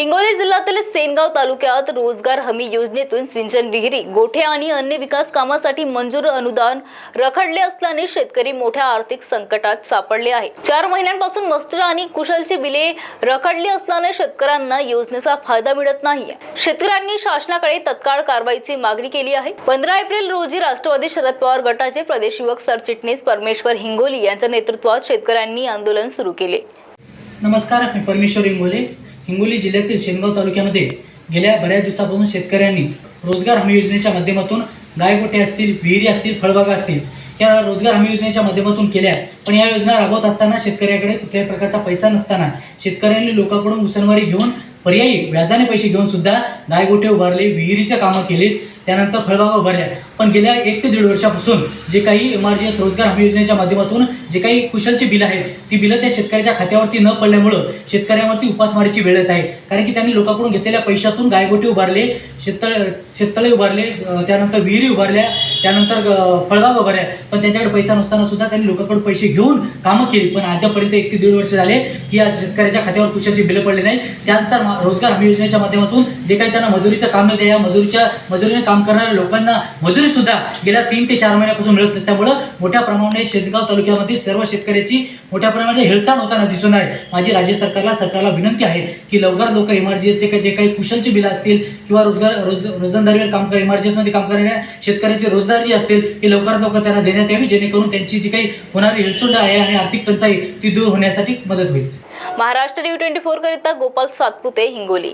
हिंगोली जिल्ह्यातील सेनगाव तालुक्यात रोजगार हमी योजनेतून सिंचन विहिरी गोठे आणि अन्य विकास कामासाठी मंजूर अनुदान रखडले असल्याने शेतकरी मोठ्या आर्थिक संकटात सापडले आहे चार महिन्यांपासून मस्टर आणि कुशलची बिले रखडली असल्याने शेतकऱ्यांना योजनेचा फायदा मिळत नाही. शेतकऱ्यांनी शासनाकडे तत्काळ कारवाईची मागणी केली आहे. पंधरा एप्रिल रोजी राष्ट्रवादी शरद पवार गटाचे प्रदेश युवक सरचिटणीस परमेश्वर हिंगोली यांच्या नेतृत्वात शेतकऱ्यांनी आंदोलन सुरू केले. नमस्कार मी परमेश्वर हिंगोले. हिंगोली जिल्ह्यातील शेनगाव तालुक्यामध्ये गेल्या बऱ्याच दिवसापासून शेतकऱ्यांनी रोजगार हमी योजनेच्या माध्यमातून गायगोटे असतील विहिरी असतील फळबागा असतील या रोजगार हमी योजनेच्या माध्यमातून केल्या पण या योजना राबवत असताना शेतकऱ्याकडे कुठल्याही प्रकारचा पैसा नसताना शेतकऱ्यांनी लोकांकडून उसनवारी घेऊन पर्यायी व्याजाने पैसे घेऊन सुद्धा गायगोटे उभारले विहिरीचे कामं केलीत. त्यानंतर फळबागा उभारल्या. पण गेल्या एक ते दीड वर्षापासून जे काही एम आर जी एस रोजगार हमी योजनेच्या माध्यमातून जे काही कुशलची बिलं आहेत ती बिलं त्या शेतकऱ्याच्या खात्यावरती न पडल्यामुळं शेतकऱ्यावरती उपासमारीची वेळ येत आहे. कारण की त्यांनी लोकांकडून घेतलेल्या पैशातून गायगोटे उभारले शेततळ शेततळे उभारले त्यानंतर विहिरी उभारल्या त्यानंतर फळबाग उभारल्या. पण त्यांच्याकडे पैसा नसताना सुद्धा त्यांनी लोकांकडून पैसे घेऊन कामं केली. पण अद्यापर्यंत एक ते दीड वर्ष झाले की या शेतकऱ्याच्या खात्यावर कुशलची बिलं पडली नाही त्यानंतर रोजगार हमी योजनेच्या माध्यमातून जे काही त्यांना मजुरीचं काम मिळते या मजुरीच्या मजुरीने काम करणाऱ्या लोकांना मजुरी सुद्धा गेल्या तीन ते चार महिन्यापासून मिळत नसल्यामुळं मोठ्या प्रमाणाने शेतगाव तालुक्यामधील सर्व शेतकऱ्याची मोठ्या प्रमाणात हेळसाण होताना दिसून आहे. माझी राज्य सरकारला सरकारला विनंती आहे की लवकर लवकर इमर्जन्सीचे काही जे काही कुशलची बिलं असतील किंवा रोजगार रोज रोजंदारीवर काम कर इमर्जन्सीमध्ये काम करणाऱ्या शेतकऱ्यांची रोजगार जी असतील ती लवकरात लवकर त्यांना देण्यात यावी जेणेकरून त्यांची जी काही होणारी हेळसुंड आहे आणि आर्थिक टंचाई ती दूर होण्यासाठी मदत होईल. महाराष्ट्र न्यू ट्वेंटी फोर करिता गोपाल सातपुते हिंगोली.